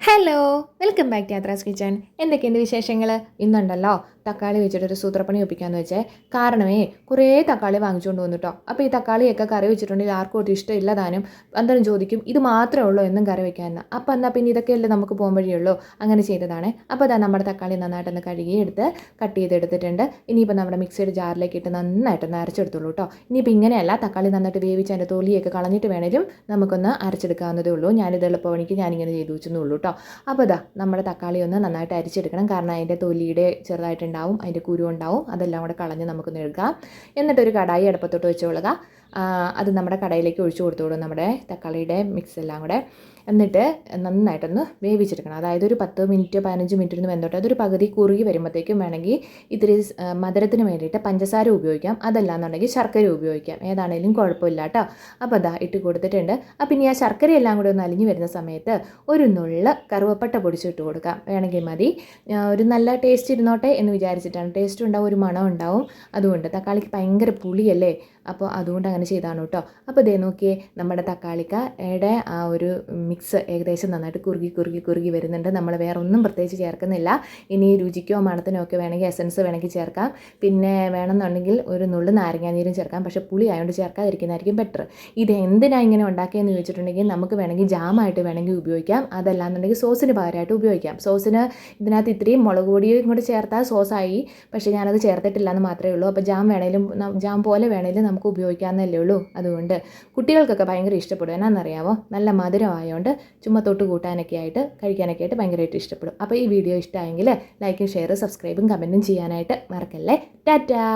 Hello welcome back Yathra's kitchen എന്തൊക്കെയുണ്ട് വിശേഷങ്ങൾ ഇന്നുണ്ടല്ലോ. തക്കാളി വെച്ചിട്ട് ഒരു സൂത്രപ്പണി ഒപ്പിക്കാന്ന് വെച്ചേ. കാരണമേ കുറേ തക്കാളി വാങ്ങിച്ചുകൊണ്ട് വന്നു കേട്ടോ അപ്പോൾ ഈ തക്കാളിയൊക്കെ കറി വെച്ചിട്ടുണ്ടെങ്കിൽ ആർക്കും ഒട്ടും ഇഷ്ടമില്ല താനും അന്തരം ചോദിക്കും ഇത് മാത്രമേ ഉള്ളൂ എന്നും കറി വെക്കാമെന്ന് അപ്പോൾ എന്നാൽ പിന്നെ ഇതൊക്കെയല്ലേ നമുക്ക് പോകാൻ വഴിയുള്ളൂ അങ്ങനെ ചെയ്തതാണ്. അപ്പോൾ അതാ നമ്മുടെ തക്കാളി നന്നായിട്ടൊന്ന് കഴുകി എടുത്ത് കട്ട് ചെയ്തെടുത്തിട്ടുണ്ട്. ഇനിയിപ്പോൾ നമ്മുടെ മിക്സിയുടെ ജാറിലേക്ക് ഇട്ട് നന്നായിട്ടൊന്ന് അരച്ചെടുത്തുള്ളൂ കേട്ടോ ഇനിയിപ്പോൾ ഇങ്ങനെയല്ല തക്കാളി നന്നായിട്ട് വേവിച്ച് അതിന്റെ തൊലിയൊക്കെ കളഞ്ഞിട്ട് വേണേലും നമുക്കൊന്ന് അരച്ചെടുക്കാവുന്നതേ ഉള്ളൂ. ഞാനിത് എളുപ്പമണിക്ക് ഞാനിങ്ങനെ ചെയ്തു വെച്ചെന്നുള്ളൂ കേട്ടോ അപ്പോൾ ഇതാ നമ്മുടെ തക്കാളി ഒന്ന് നന്നായിട്ട് അരിച്ചെടുക്കണം. കാരണം അതിന്റെ തൊലിയുടെ ചെറുതായിട്ടുണ്ടാവും അതിന്റെ കുരു ഉണ്ടാവും അതെല്ലാം കൂടെ കളഞ്ഞ് നമുക്ക് നൽകാം എന്നിട്ടൊരു കടായി അടുപ്പത്തോട്ട് വെച്ചോളുക ആ, അത് നമ്മുടെ കടയിലേക്ക് ഒഴിച്ചു കൊടുത്തോളൂ നമ്മുടെ തക്കാളിയുടെ മിക്സ് എല്ലാം കൂടെ. എന്നിട്ട് നന്നായിട്ടൊന്ന് വേവിച്ചെടുക്കണം. അതായത് ഒരു പത്ത് മിനിറ്റ് പതിനഞ്ച് മിനിറ്റ് ഒന്ന് വെന്തോട്ടെ അതൊരു പകുതി കുറുകി വരുമ്പോഴത്തേക്കും വേണമെങ്കിൽ ഇത്തിരി മധുരത്തിന് വേണ്ടിയിട്ട് പഞ്ചസാര ഉപയോഗിക്കാം. അതല്ലാന്നുണ്ടെങ്കിൽ ശർക്കര ഉപയോഗിക്കാം. ഏതാണേലും കുഴപ്പമില്ല കേട്ടോ. അപ്പോൾ അതാ ഇട്ട് കൊടുത്തിട്ടുണ്ട്. അപ്പം ഇനി ആ ശർക്കര എല്ലാം കൂടെ ഒന്ന് അലിഞ്ഞു വരുന്ന സമയത്ത് ഒരു നുള്ള് കറുവപ്പട്ട പൊടിച്ചിട്ട് കൊടുക്കാം. വേണമെങ്കിൽ മതി. ഒരു നല്ല ടേസ്റ്റ് ഇരുന്നോട്ടെ എന്ന് വിചാരിച്ചിട്ടാണ്. ടേസ്റ്റ് ഉണ്ടാവും ഒരു മണം ഉണ്ടാവും. അതുകൊണ്ട് തക്കാളിക്ക് ഭയങ്കര പുളിയല്ലേ? അപ്പോൾ അതുകൊണ്ട് അങ്ങനെ ചെയ്താണ് കേട്ടോ. അപ്പോൾ ഇതേ നോക്കിയേ നമ്മുടെ തക്കാളിക്കയുടെ ആ ഒരു മിക്സ് ഏകദേശം നന്നായിട്ട് കുറുകി കുറുകി കുറുകി വരുന്നുണ്ട്. നമ്മൾ വേറെ ഒന്നും പ്രത്യേകിച്ച് ചേർക്കുന്നില്ല. ഇനി രുചിക്കോ മണത്തിനോ ഒക്കെ വേണമെങ്കിൽ എസൻസ് വേണമെങ്കിൽ ചേർക്കാം. പിന്നെ വേണമെന്നുണ്ടെങ്കിൽ ഒരു നുള്ളു നാരങ്ങാനീരും ചേർക്കാം. പക്ഷേ പുളി ആയതുകൊണ്ട് ചേർക്കാതിരിക്കുന്നതായിരിക്കും ബെറ്റർ ഇത് എന്തിനാണ് ഇങ്ങനെ ഉണ്ടാക്കിയെന്ന് ചോദിച്ചിട്ടുണ്ടെങ്കിൽ നമുക്ക് വേണമെങ്കിൽ ജാമായിട്ട് വേണമെങ്കിൽ ഉപയോഗിക്കാം. അതല്ലാന്നുണ്ടെങ്കിൽ സോസിന് പകരമായിട്ട് ഉപയോഗിക്കാം. സോസിന് ഇതിനകത്ത് ഇത്രയും മുളക് പൊടിയും കൂടി ചേർത്താൽ സോസായി പക്ഷേ ഞാനത് ചേർത്തിട്ടില്ല എന്ന് മാത്രമേ ഉള്ളൂ. അപ്പോൾ ജാം വേണേലും ജാം പോലെ വേണേലും നമുക്ക് ഉപയോഗിക്കാമെന്നല്ലേ ഉള്ളൂ. അതുകൊണ്ട് കുട്ടികൾക്കൊക്കെ ഭയങ്കര ഇഷ്ടപ്പെടും. എന്നാണെന്നറിയാമോ നല്ല മധുരമായതുകൊണ്ട് ചുമ്മാ തൊട്ട് കൂട്ടാനൊക്കെ ആയിട്ട് കഴിക്കാനൊക്കെ ആയിട്ട് ഭയങ്കരമായിട്ട് ഇഷ്ടപ്പെടും. അപ്പോൾ ഈ വീഡിയോ ഇഷ്ടമായെങ്കിൽ ലൈക്കും ഷെയർ സബ്സ്ക്രൈബും കമന്റും ചെയ്യാനായിട്ട് മറക്കല്ലേ? ടാറ്റാ!